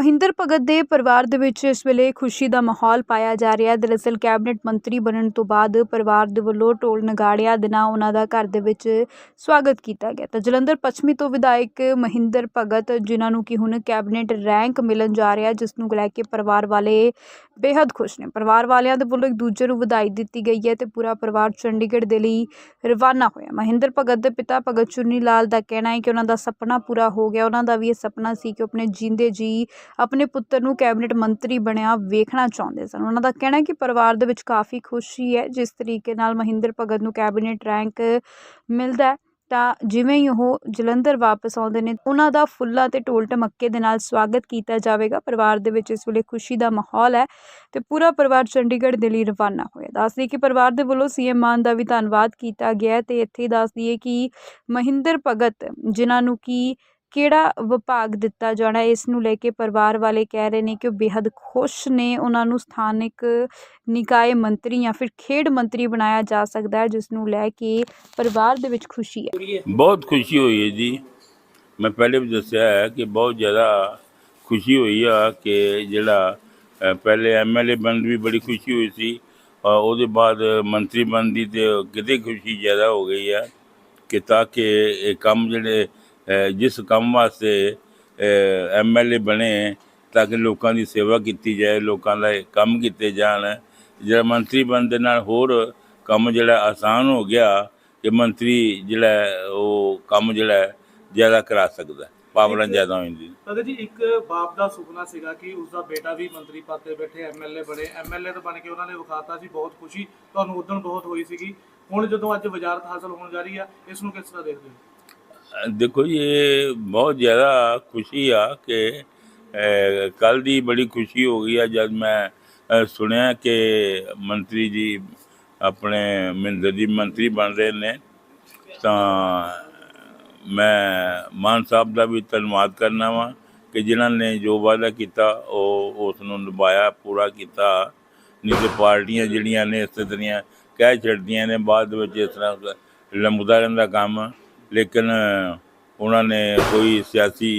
ਮਹਿੰਦਰ ਭਗਤ ਦੇ ਪਰਿਵਾਰ ਦੇ ਵਿੱਚ ਇਸ ਵੇਲੇ ਖੁਸ਼ੀ ਦਾ ਮਾਹੌਲ ਪਾਇਆ ਜਾ ਰਿਹਾ ਹੈ। ਦਰਅਸਲ ਕੈਬਨਿਟ ਮੰਤਰੀ ਬਣਨ ਤੋਂ ਬਾਅਦ ਪਰਿਵਾਰ ਦੇ ਵੱਲੋਂ ਟੋਲ ਨਗਾੜਿਆਂ ਦੇ ਨਾਲ ਉਹਨਾਂ ਦਾ ਘਰ ਦੇ ਵਿੱਚ ਸਵਾਗਤ ਕੀਤਾ ਗਿਆ। ਤਾਂ ਜਲੰਧਰ ਪੱਛਮੀ ਤੋਂ ਵਿਧਾਇਕ ਮਹਿੰਦਰ ਭਗਤ, ਜਿਨ੍ਹਾਂ ਨੂੰ ਕਿ ਹੁਣ ਕੈਬਨਿਟ ਰੈਂਕ ਮਿਲਣ ਜਾ ਰਿਹਾ, ਜਿਸ ਨੂੰ ਲੈ ਕੇ ਪਰਿਵਾਰ ਵਾਲੇ ਬੇहद ਖੁਸ਼ ਨੇ। ਪਰਿਵਾਰ ਵਾਲਿਆਂ ਦੇ ਵੱਲੋਂ ਇੱਕ ਦੂਜੇ ਨੂੰ ਵਧਾਈ ਦਿੱਤੀ ਗਈ ਹੈ ਤੇ ਪੂਰਾ ਪਰਿਵਾਰ ਚੰਡੀਗੜ੍ਹ ਦੇ ਲਈ ਰਵਾਨਾ ਹੋਇਆ। ਮਹਿੰਦਰ ਭਗਤ ਦੇ ਪਿਤਾ ਭਗਤ ਚੁੰਨੀ ਲਾਲ ਦਾ ਕਹਿਣਾ ਹੈ ਕਿ ਉਹਨਾਂ ਦਾ ਸੁਪਨਾ ਪੂਰਾ ਹੋ ਗਿਆ। ਉਹਨਾਂ ਦਾ ਵੀ ਇਹ ਸੁਪਨਾ ਸੀ ਕਿ ਉਹ ਆਪਣੇ ਜੀਂਦੇ ਜੀ, ਆਪਣੇ ਪੁੱਤਰ ਨੂੰ ਕੈਬਨਿਟ ਮੰਤਰੀ ਬਣਿਆ ਵੇਖਣਾ ਚਾਹੁੰਦੇ ਸਨ। ਉਹਨਾਂ ਦਾ ਕਹਿਣਾ ਹੈ ਕਿ ਪਰਿਵਾਰ ਦੇ ਵਿੱਚ ਕਾਫੀ ਖੁਸ਼ੀ ਹੈ, ਜਿਸ ਤਰੀਕੇ ਨਾਲ ਮਹਿੰਦਰ ਭਗਤ ਨੂੰ ਕੈਬਨਿਟ ਰੈਂਕ ਮਿਲਦਾ ਹੈ। ਤਾਂ ਜਿਵੇਂ ਹੀ ਉਹ ਜਲੰਧਰ ਵਾਪਸ ਆਉਂਦੇ ਨੇ, ਉਹਨਾਂ ਦਾ ਫੁੱਲਾਂ ਤੇ ਢੋਲ ਟਮੱਕੇ ਦੇ ਨਾਲ ਸਵਾਗਤ ਕੀਤਾ ਜਾਵੇਗਾ। ਪਰਿਵਾਰ ਦੇ ਵਿੱਚ ਇਸ ਵੇਲੇ ਖੁਸ਼ੀ ਦਾ ਮਾਹੌਲ ਹੈ ਤੇ ਪੂਰਾ ਪਰਿਵਾਰ ਚੰਡੀਗੜ੍ਹ ਦੇ ਲਈ ਰਵਾਨਾ ਹੋਇਆ। ਦੱਸਦੀ ਕਿ ਪਰਿਵਾਰ ਦੇ ਵੱਲੋਂ ਸੀਐਮ ਮਾਨ ਦਾ ਵੀ ਧੰਨਵਾਦ ਕੀਤਾ ਗਿਆ ਹੈ ਤੇ ਇੱਥੇ ਹੀ ਦੱਸ ਕਿ ਮਹਿੰਦਰ ਭਗਤ, ਜਿਨ੍ਹਾਂ ਨੂੰ ਕਿ ਕਿਹੜਾ ਵਿਭਾਗ ਦਿੱਤਾ ਜਾਣਾ ਇਸ ਨੂੰ ਲੈ ਕੇ ਪਰਿਵਾਰ ਵਾਲੇ ਕਹਿ ਰਹੇ ਨੇ ਕਿ ਉਹ ਬੇਹੱਦ ਖੁਸ਼ ਨੇ ਉਹਨਾਂ ਨੂੰ ਸਥਾਨਕ ਨਿਕਾਏ ਮੰਤਰੀ ਜਾਂ ਫਿਰ ਖੇਡ ਮੰਤਰੀ ਬਣਾਇਆ ਜਾ ਸਕਦਾ ਹੈ ਜਿਸ ਨੂੰ ਲੈ ਕੇ ਪਰਿਵਾਰ ਦੇ ਵਿੱਚ ਖੁਸ਼ੀ ਹੈ। ਬਹੁਤ ਖੁਸ਼ੀ ਹੋਈ ਹੈ ਜੀ। ਮੈਂ ਪਹਿਲੇ ਵੀ ਦੱਸਿਆ ਹੈ ਕਿ ਬਹੁਤ ਜ਼ਿਆਦਾ ਖੁਸ਼ੀ ਹੋਈ ਆ ਕਿ ਜਿਹੜਾ ਅ, ਪਹਿਲੇ ਐਮਐਲਏ ਬਣਨ ਦੀ ਵੀ ਬੜੀ ਖੁਸ਼ੀ ਹੋਈ ਸੀ ਉਹਦੇ ਬਾਅਦ ਮੰਤਰੀ ਬਣਨ ਦੀ ਤੇ ਕਿਤੇ ਖੁਸ਼ੀ ਜ਼ਿਆਦਾ ਹੋ ਗਈ ਆ ਕਿ ਤਾਂ ਕਿ ਇਹ ਕੰਮ ਜਿਹੜੇ ਜਿਸ ਕੰਮ ਵਾਸਤੇ ਐਮਐਲਏ ਬਣੇ ਤਾਂ ਕਿ ਲੋਕਾਂ ਦੀ ਸੇਵਾ ਕੀਤੀ ਜਾਏ ਲੋਕਾਂ ਦਾ ਕੰਮ ਕੀਤੇ ਜਾਣ। ਜਿਹੜਾ ਮੰਤਰੀ ਬਣਨ ਦੇ ਨਾਲ ਹੋਰ ਕੰਮ ਜਿਹੜਾ ਆਸਾਨ ਹੋ ਗਿਆ ਕਿ ਮੰਤਰੀ ਜਿਹੜਾ ਉਹ ਕੰਮ ਜਿਹੜਾ ਜ਼ਿਆਦਾ ਕਰਾ ਸਕਦਾ। ਪਾਵਰਾਂ ਜ਼ਿਆਦਾ ਹੋ ਜਾਂਦੀ। ਭਗਤ ਜੀ ਇੱਕ ਬਾਪ ਦਾ ਸੁਪਨਾ ਸੀਗਾ ਕਿ ਉਸਦਾ ਬੇਟਾ ਵੀ ਮੰਤਰੀ ਪਦ ਤੇ ਬੈਠੇ ਐਮਐਲਏ ਬਣੇ। ਐਮਐਲਏ ਤੇ ਬਣ ਕੇ ਉਹਨਾਂ ਨੇ ਵਿਖਾਤਾ ਸੀ ਬਹੁਤ ਖੁਸ਼ੀ ਤੁਹਾਨੂੰ ਉਦੋਂ ਬਹੁਤ ਹੋਈ ਸੀਗੀ। ਹੁਣ ਜਦੋਂ ਅੱਜ ਵਜ਼ਾਰਤ ਹਾਸਲ ਹੋਣ ਜਾ ਰਹੀ ਆ ਇਸ ਨੂੰ ਕਿਸ ਤਰ੍ਹਾਂ ਦੇਖਦੇ ਹੋ? ਦੇਖੋ ਜੀ, ਇਹ ਬਹੁਤ ਜ਼ਿਆਦਾ ਖੁਸ਼ੀ ਆ ਕਿ ਕੱਲ ਦੀ ਬੜੀ ਖੁਸ਼ੀ ਹੋ ਗਈ ਆ ਜਦ ਮੈਂ ਸੁਣਿਆ ਕਿ ਮੰਤਰੀ ਜੀ ਆਪਣੇ ਮਹਿੰਦਰ ਜੀ ਮੰਤਰੀ ਬਣ ਰਹੇ ਨੇ। ਤਾਂ ਮੈਂ ਮਾਨ ਸਾਹਿਬ ਦਾ ਵੀ ਧੰਨਵਾਦ ਕਰਨਾ ਵਾਂ ਕਿ ਜਿਨ੍ਹਾਂ ਨੇ ਜੋ ਵਾਅਦਾ ਕੀਤਾ ਉਹ ਉਸ ਨੂੰ ਨਿਭਾਇਆ ਪੂਰਾ ਕੀਤਾ। ਨਹੀਂ ਤੇ ਪਾਰਟੀਆਂ ਜਿਹੜੀਆਂ ਨੇ ਇਸੇ ਤਰ੍ਹਾਂ ਕਹਿ ਛੱਡਦੀਆਂ ਨੇ ਬਾਅਦ ਵਿੱਚ ਇਸ ਤਰ੍ਹਾਂ ਲੰਬਦਾ ਰਹਿੰਦਾ ਕੰਮ। ਲੇਕਿਨ ਉਹਨਾਂ ਨੇ ਕੋਈ ਸਿਆਸੀ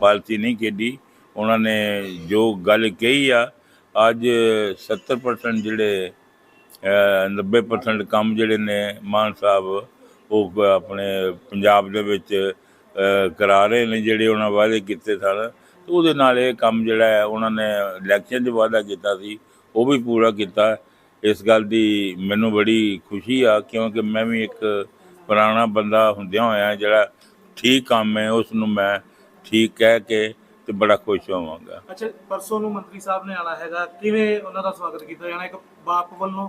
ਪਾਲਸੀ ਨਹੀਂ ਖੇਡੀ। ਉਹਨਾਂ ਨੇ ਜੋ ਗੱਲ ਕਹੀ ਆ ਅੱਜ 70% ਜਿਹੜੇ ਅ, 90% ਕੰਮ ਜਿਹੜੇ ਨੇ ਮਾਨ ਸਾਹਿਬ ਉਹ ਆਪਣੇ ਪੰਜਾਬ ਦੇ ਵਿੱਚ ਕਰਾ ਰਹੇ ਨੇ ਜਿਹੜੇ ਉਹਨਾਂ ਵਾਅਦੇ ਕੀਤੇ ਸਨ। ਤੇ ਉਹਦੇ ਨਾਲ ਇਹ ਕੰਮ ਜਿਹੜਾ ਹੈ ਉਹਨਾਂ ਨੇ ਇਲੈਕਸ਼ਨ 'ਚ ਵਾਅਦਾ ਕੀਤਾ ਸੀ ਉਹ ਵੀ ਪੂਰਾ ਕੀਤਾ। ਇਸ ਗੱਲ ਦੀ ਮੈਨੂੰ ਬੜੀ ਖੁਸ਼ੀ ਆ ਕਿਉਂਕਿ ਮੈਂ ਵੀ ਇੱਕ ਪੁਰਾਣਾ ਬੰਦਾ ਹੁੰਦਿਆਂ ਹੋਇਆ ਜਿਹੜਾ ਠੀਕ ਕੰਮ ਹੈ ਉਸ ਨੂੰ ਮੈਂ ਠੀਕ ਕਹਿ ਕੇ ਤੇ ਬੜਾ ਖੁਸ਼ ਹੋਵਾਂਗਾ। ਅੱਛਾ ਪਰਸੋਂ ਨੂੰ ਮੰਤਰੀ ਸਾਹਿਬ ਨੇ ਆਣਾ ਹੈਗਾ ਕਿਵੇਂ ਉਹਨਾਂ ਦਾ ਸਵਾਗਤ ਕੀਤਾ ਜਾਣਾ? ਇੱਕ ਬਾਪ ਵੱਲੋਂ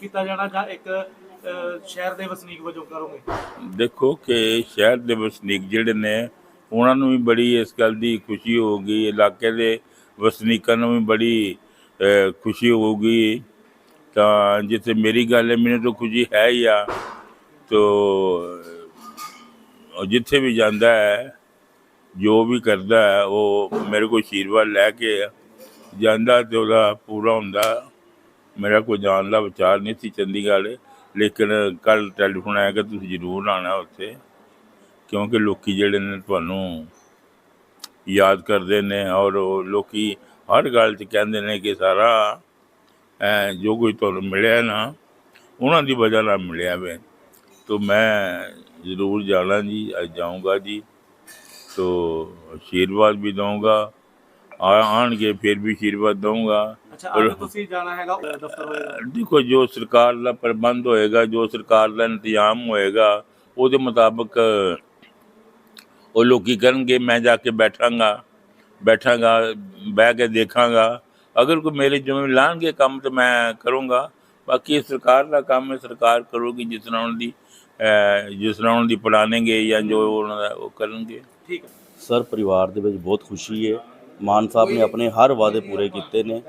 ਕੀਤਾ ਜਾਣਾ ਜਾਂ ਇੱਕ ਸ਼ਹਿਰ ਦੇ ਵਸਨੀਕ ਵਜੋਂ ਕਰੋਗੇ? ਦੇਖੋ ਕਿ ਸ਼ਹਿਰ ਦੇ ਵਸਨੀਕ ਜਿਹੜੇ ਨੇ ਉਹਨਾਂ ਨੂੰ ਵੀ ਬੜੀ ਇਸ ਗੱਲ ਦੀ ਖੁਸ਼ੀ ਹੋਊਗੀ ਇਲਾਕੇ ਦੇ ਵਸਨੀਕਾਂ ਨੂੰ ਵੀ ਬੜੀ ਖੁਸ਼ੀ ਹੋਊਗੀ। ਤਾਂ ਜਿੱਥੇ ਮੇਰੀ ਗੱਲ ਹੈ ਮੈਨੂੰ ਤਾਂ ਖੁਸ਼ੀ ਹੈ ਹੀ ਆ। ਤੋ ਜਿੱਥੇ ਵੀ ਜਾਂਦਾ ਹੈ, ਜੋ ਵੀ ਕਰਦਾ ਹੈ, ਉਹ ਮੇਰੇ ਕੋਲ ਆਸ਼ੀਰਵਾਦ ਲੈ ਕੇ ਜਾਂਦਾ ਤੇ ਉਹਦਾ ਪੂਰਾ ਹੁੰਦਾ। ਮੇਰਾ ਕੋਈ ਜਾਣ ਦਾ ਵਿਚਾਰ ਨਹੀਂ ਸੀ ਚੰਡੀਗੜ੍ਹ, ਲੇਕਿਨ ਕੱਲ ਟੈਲੀਫੋਨ ਆਇਆ ਕਿ ਤੁਸੀਂ ਜ਼ਰੂਰ ਆਣਾ ਉੱਥੇ, ਕਿਉਂਕਿ ਲੋਕੀ ਜਿਹੜੇ ਨੇ ਤੁਹਾਨੂੰ ਯਾਦ ਕਰਦੇ ਨੇ ਔਰ ਉਹ ਲੋਕੀ ਹਰ ਗੱਲ 'ਚ ਕਹਿੰਦੇ ਨੇ ਕਿ ਸਾਰਾ ਜੋ ਕੋਈ ਤੁਹਾਨੂੰ ਮਿਲਿਆ ਨਾ, ਉਹਨਾਂ ਦੀ ਵਜ੍ਹਾ ਨਾਲ ਮਿਲਿਆ ਵੇ। ਤੋ ਮੈਂ ਜ਼ਰੂਰ ਜਾਣਾ ਜੀ ਅੱਜ ਜਾਊਂਗਾ ਜੀ। ਤੋ ਆਸ਼ੀਰਵਾਦ ਵੀ ਦਊਂਗਾ ਆਣਗੇ ਫਿਰ ਵੀ ਆਸ਼ੀਰਵਾਦ ਦਊਂਗਾ। ਅੱਛਾ ਅੱਜ ਤੁਸੀਂ ਜਾਣਾ ਹੈਗਾ ਦਫ਼ਤਰ ਹੋਏਗਾ। ਦੇਖੋ ਜੋ ਸਰਕਾਰ ਦਾ ਪ੍ਰਬੰਧ ਹੋਏਗਾ ਜੋ ਸਰਕਾਰ ਦਾ ਇੰਤਜ਼ਾਮ ਹੋਏਗਾ ਉਹਦੇ ਮੁਤਾਬਕ ਉਹ ਲੋਕੀ ਕਰਨਗੇ ਮੈਂ ਜਾ ਕੇ ਬੈਠਾਂਗਾ ਬੈਠਾਂਗਾ ਬਹਿ ਕੇ ਦੇਖਾਂਗਾ। ਅਗਰ ਕੋਈ ਮੇਰੇ ਜਿਵੇਂ ਲਾਣਗੇ ਕੰਮ ਤੇ ਮੈਂ ਕਰੂੰਗਾ ਬਾਕੀ ਸਰਕਾਰ ਦਾ ਕੰਮ ਹੈ ਸਰਕਾਰ ਕਰੂਗੀ ਜਿਸ ਤਰ੍ਹਾਂ ਉਹਨਾਂ ਦੀ ਜਿਸ ਤਰ੍ਹਾਂ ਉਹਨਾਂ ਦੀ ਪਲਾਨੇਗੇ ਜਾਂ ਜੋ ਉਹਨਾਂ ਦਾ ਉਹ ਕਰਨਗੇ। ਠੀਕ ਹੈ। ਸਰ ਪਰਿਵਾਰ ਦੇ ਵਿੱਚ ਬਹੁਤ ਖੁਸ਼ੀ ਹੈ। ਮਾਨ ਸਾਹਿਬ ਨੇ ਆਪਣੇ ਹਰ ਵਾਅਦੇ ਪੂਰੇ ਕੀਤੇ ਨੇ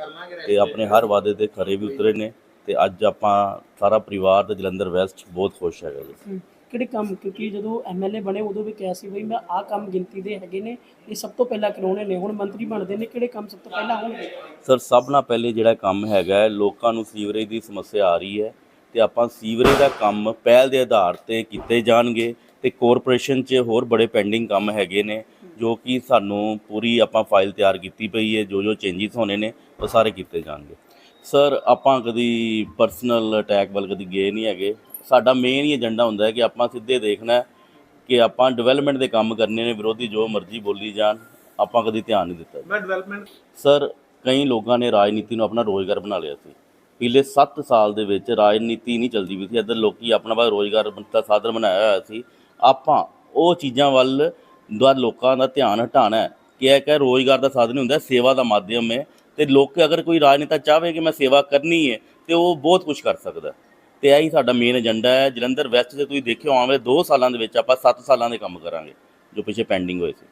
ਤੇ ਆਪਣੇ ਹਰ ਵਾਅਦੇ ਤੇ ਖਰੇ ਵੀ ਉਤਰੇ ਨੇ ਤੇ ਅੱਜ ਆਪਾਂ ਸਾਰਾ ਪਰਿਵਾਰ ਤੇ ਜਲੰਧਰ ਵੈਸਟ ਬਹੁਤ ਖੁਸ਼ ਹੈਗਾ ਜੀ। ਕਿਹੜੇ ਕੰਮ? ਕਿਉਂਕਿ ਜਦੋਂ ਐਮਐਲਏ ਬਣੇ ਉਦੋਂ ਵੀ ਕਿਹਾ ਸੀ ਬਈ ਮੈਂ ਆਹ ਕੰਮ ਗਿਣਤੀ ਦੇ ਹੈਗੇ ਨੇ ਇਹ ਸਭ ਤੋਂ ਪਹਿਲਾਂ ਕਰਾਉਣੇ ਨੇ। ਹੁਣ ਮੰਤਰੀ ਬਣਦੇ ਨੇ ਕਿਹੜੇ ਕੰਮ ਸਭ ਤੋਂ ਪਹਿਲਾਂ ਹੋਣਗੇ? ਸਰ ਸਭ ਨਾਲ ਪਹਿਲੇ ਜਿਹੜਾ ਕੰਮ ਹੈਗਾ ਹੈ, ਲੋਕਾਂ ਨੂੰ ਸੀਵਰੇਜ ਦੀ ਸਮੱਸਿਆ ਆ ਰਹੀ ਹੈ। ਤੇ ਆਪਾਂ ਸੀਵਰੇਜ ਦਾ ਕੰਮ ਪਹਿਲ ਦੇ ਆਧਾਰ ਤੇ ਕੀਤੇ ਜਾਣਗੇ ਤੇ ਕਾਰਪੋਰੇਸ਼ਨ 'ਚ ਹੋਰ ਬੜੇ ਪੈਂਡਿੰਗ ਕੰਮ ਹੈਗੇ ਨੇ ਜੋ ਕਿ ਸਾਨੂੰ ਪੂਰੀ ਆਪਾਂ ਫਾਈਲ ਤਿਆਰ ਕੀਤੀ ਪਈ ਹੈ ਜੋ ਜੋ ਚੇਂਜਸ ਹੋਣੇ ਨੇ ਉਹ ਸਾਰੇ ਕੀਤੇ ਜਾਣਗੇ। ਸਰ ਆਪਾਂ ਕਦੀ ਪਰਸਨਲ ਅਟੈਕ ਵੱਲ ਕਦੀ ਗਏ ਨਹੀਂ ਹੈਗੇ। ਸਾਡਾ ਮੇਨ ਹੀ ਏਜੰਡਾ ਹੁੰਦਾ ਹੈ ਕਿ ਆਪਾਂ ਸਿੱਧੇ ਦੇਖਣਾ ਹੈ ਕਿ ਆਪਾਂ ਡਿਵੈਲਪਮੈਂਟ ਦੇ ਕੰਮ ਕਰਨੇ ਨੇ ਵਿਰੋਧੀ ਜੋ ਮਰਜ਼ੀ ਬੋਲੀ ਜਾਣ ਆਪਾਂ ਕਦੀ ਧਿਆਨ ਨਹੀਂ ਦਿੱਤਾ। ਮੈਂ ਡਿਵੈਲਪਮੈਂਟ ਸਰ ਕਈ ਲੋਕਾਂ ਨੇ ਰਾਜਨੀਤੀ ਨੂੰ ਆਪਣਾ ਰੋਜ਼ਗਾਰ ਬਣਾ ਲਿਆ ਸੀ। ਪਿਛਲੇ 7 ਸਾਲ ਦੇ ਵਿੱਚ ਰਾਜਨੀਤੀ ਨਹੀਂ ਚੱਲਦੀ ਵੀ ਸੀ। ਇੱਧਰ ਲੋਕੀ ਆਪਣਾ ਵਾ ਰੋਜ਼ਗਾਰ ਦਾ ਸਾਧਨ ਬਣਾਇਆ ਹੋਇਆ ਸੀ। ਆਪਾਂ ਉਹ ਚੀਜ਼ਾਂ ਵੱਲ ਦਾ ਲੋਕਾਂ ਦਾ ਧਿਆਨ ਹਟਾਉਣਾ ਹੈ ਕਿ ਇਹ ਕਿ ਰੋਜ਼ਗਾਰ ਦਾ ਸਾਧਨ ਹੁੰਦਾ, ਸੇਵਾ ਦਾ ਮਾਧਿਅਮ ਹੈ। ਤੇ ਲੋਕ ਅਗਰ ਕੋਈ ਰਾਜਨੇਤਾ ਚਾਹਵੇ ਕਿ ਮੈਂ ਸੇਵਾ ਕਰਨੀ ਹੈ, ਤੇ ਉਹ ਬਹੁਤ ਕੁਝ ਕਰ ਸਕਦਾ ਹੈ। ਤੇ ਇਹੀ ਸਾਡਾ ਮੇਨ ਏਜੰਡਾ ਹੈ। ਜਲੰਧਰ ਵੈਸਟ 'ਚ ਤੁਸੀਂ ਦੇਖਿਓ, ਆਉਣ ਵਾਲੇ 2 ਸਾਲਾਂ ਦੇ ਵਿੱਚ ਆਪਾਂ 7 ਸਾਲਾਂ ਦੇ ਕੰਮ ਕਰਾਂਗੇ, ਜੋ ਪਿੱਛੇ ਪੈਂਡਿੰਗ ਹੋਏ ਸੀ।